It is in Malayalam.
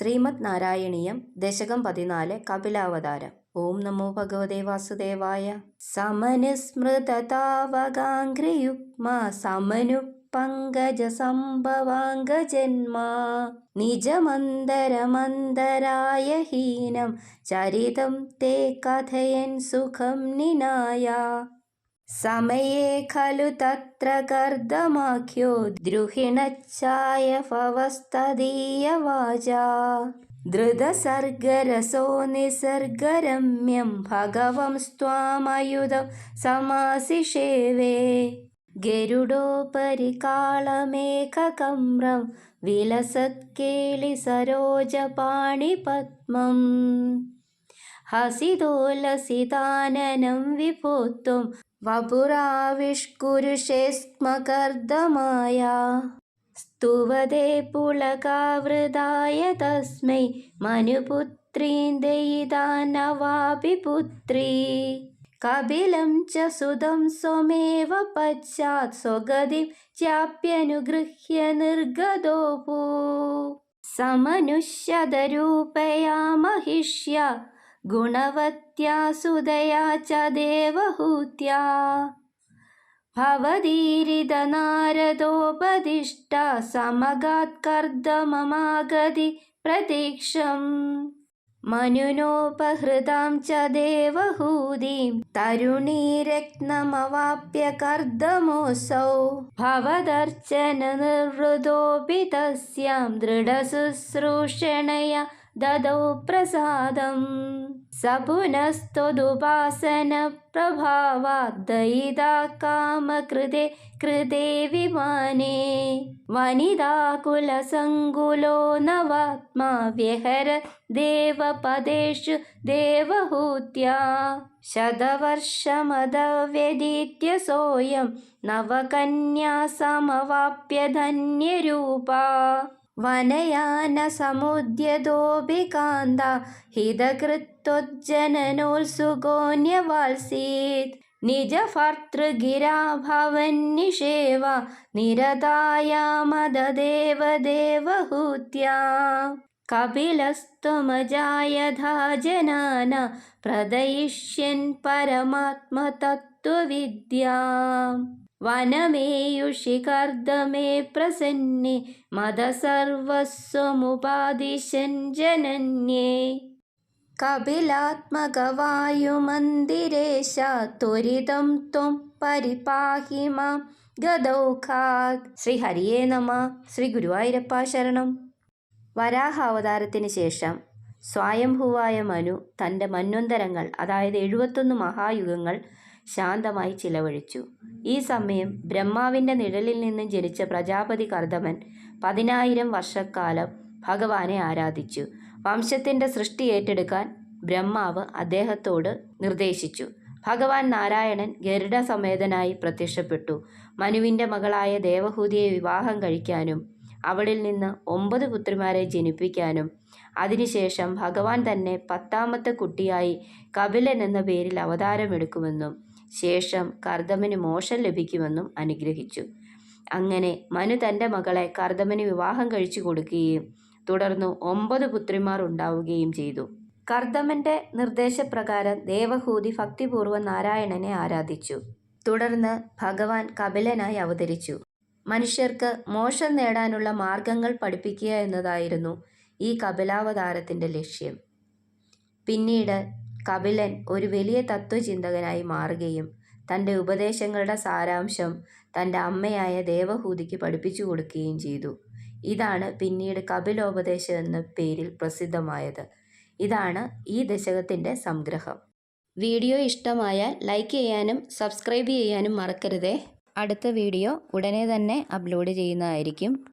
ശ്രീമദ് നാരായണീയം ദശകം പതിനാല് കപിലാവതാരം. ഓം നമോ ഭഗവതേ വാസുദേവായ. സമനുസ്മൃതതാവകാംഘ്രിയുഗ്മ സമനു പങ്കജ സംഭവാംഗജന്മ നിജമന്തരമന്തരായ ഹീനം ചരിതം തേ കഥയൻ സുഖം നിനായ. സമയേ ഖലു തത്ര കർദ്ദമാഖ്യോ ദ്രുഹിണച്ഛായ ഫവസ്തദീയവാചാ ധൃതസർഗരസോ നിസർഗരമ്യം ഭഗവംസ്ത്വാമയുധം സമാസിഷേവേ. ഗരുഡോപരി ഹസിതോല്ലസിതാനനം വിഭോത്വം വപുരാവിഷ്കുരുഷേ സ്മകർദ്ദമായ സ്തുവതേ പുളകാവൃതായ തസ്മൈ മനുപുത്രീം ദയിതാനവാപി പുത്രീ കപിലം ച സുതം സ്വമേവ പശ്ചാത് സ്വഗതിം ചാപ്യനുഗൃഹ്യ നിർഗതോപൂ സമനുഷ്യതരൂപയാ മഹിഷ്യ गुणवत्या सुदया च देवहूत्या भवदीरिदनारदोपदिष्टा समगात्कर्दममागति प्रतीक्षम् मनुनोपहृतां च देवहूदीं तरुणीरत्नमवाप्य कर्दमोऽसौ भवदर्चननिर्वृतोऽपि तस्यां दृढशुश्रूषणया ददौ प्रसादं स पुनस्तुदुपासनप्रभावाद्दयिदा कामकृते कृते विमाने। वनिदाकुलसङ्गुलो नवात्मा व्यहर देवपदेषु देवहूत्या। शतवर्षमदव्यदीत्य सोऽयं नवकन्या समवाप्य धन्यरूपा। वनयानसमुद्यतोऽभिकान्दा हितकृतोज्जनोत्सुगोन्यवासीत् निज निरताया मददेव देवहूत्या कपिलस्त्वमजायधा जनान प्रदयिष्यन् परमात्मतत्त्वविद्या। കർദ്ദമേ പ്രസന്നെ മതസർവസ്വമുപാദിശൻ ജനന്യേ കപിലാത്മകവായുമന്ദിരേശ ത്വരിതം ത്വം പരിപാഹി മാം ഗതൗഖാത് ശ്രീ ഹരിയേ നമ ശ്രീ ഗുരുവായൂരപ്പ ശരണം. വരാഹാവതാരത്തിന് ശേഷം സ്വയംഭുവായ മനു തന്റെ മന്വന്തരങ്ങൾ അതായത് എഴുപത്തൊന്ന് മഹായുഗങ്ങൾ ശാന്തമായി ചിലവഴിച്ചു. ഈ സമയം ബ്രഹ്മാവിന്റെ നിഴലിൽ നിന്നും ജനിച്ച പ്രജാപതി കർദമൻ പതിനായിരം വർഷക്കാലം ഭഗവാനെ ആരാധിച്ചു. വംശത്തിന്റെ സൃഷ്ടി ഏറ്റെടുക്കാൻ ബ്രഹ്മാവ് അദ്ദേഹത്തോട് നിർദ്ദേശിച്ചു. ഭഗവാൻ നാരായണൻ ഗരുഡ സമേതനായി പ്രത്യക്ഷപ്പെട്ടു. മനുവിന്റെ മകളായ ദേവഹൂതിയെ വിവാഹം കഴിക്കാനും അവളിൽ നിന്ന് ഒമ്പത് പുത്രിമാരെ ജനിപ്പിക്കാനും അതിനുശേഷം ഭഗവാൻ തന്നെ പത്താമത്തെ കുട്ടിയായി കപിലൻ എന്ന പേരിൽ അവതാരമെടുക്കുമെന്നും ശേഷം കർദമന് മോശം ലഭിക്കുമെന്നും അനുഗ്രഹിച്ചു. അങ്ങനെ മനു തന്റെ മകളെ കർദമന് വിവാഹം കഴിച്ചു കൊടുക്കുകയും തുടർന്ന് ഒമ്പത് പുത്രിമാർ ഉണ്ടാവുകയും ചെയ്തു. കർദമന്റെ നിർദ്ദേശപ്രകാരം ദേവഹൂതി ഭക്തിപൂർവം നാരായണനെ ആരാധിച്ചു. തുടർന്ന് ഭഗവാൻ കപിലനായി അവതരിച്ചു. മനുഷ്യർക്ക് മോശം നേടാനുള്ള മാർഗങ്ങൾ പഠിപ്പിക്കുക എന്നതായിരുന്നു ഈ കപിലാവതാരത്തിന്റെ ലക്ഷ്യം. പിന്നീട് കപിലൻ ഒരു വലിയ തത്വചിന്തകനായി മാറുകയും തന്റെ ഉപദേശങ്ങളുടെ സാരാംശം തന്റെ അമ്മയായ ദേവഹൂതിക്ക് പഠിപ്പിച്ചു കൊടുക്കുകയും ചെയ്തു. ഇതാണ് പിന്നീട് കപിലോപദേശം എന്ന പേരിൽ പ്രസിദ്ധമായത്. ഇതാണ് ഈ ദശകത്തിന്റെ സംഗ്രഹം. വീഡിയോ ഇഷ്ടമായാൽ ലൈക്ക് ചെയ്യാനും സബ്സ്ക്രൈബ് ചെയ്യാനും മറക്കരുതേ. അടുത്ത വീഡിയോ ഉടനെ തന്നെ അപ്ലോഡ് ചെയ്യുന്നതായിരിക്കും.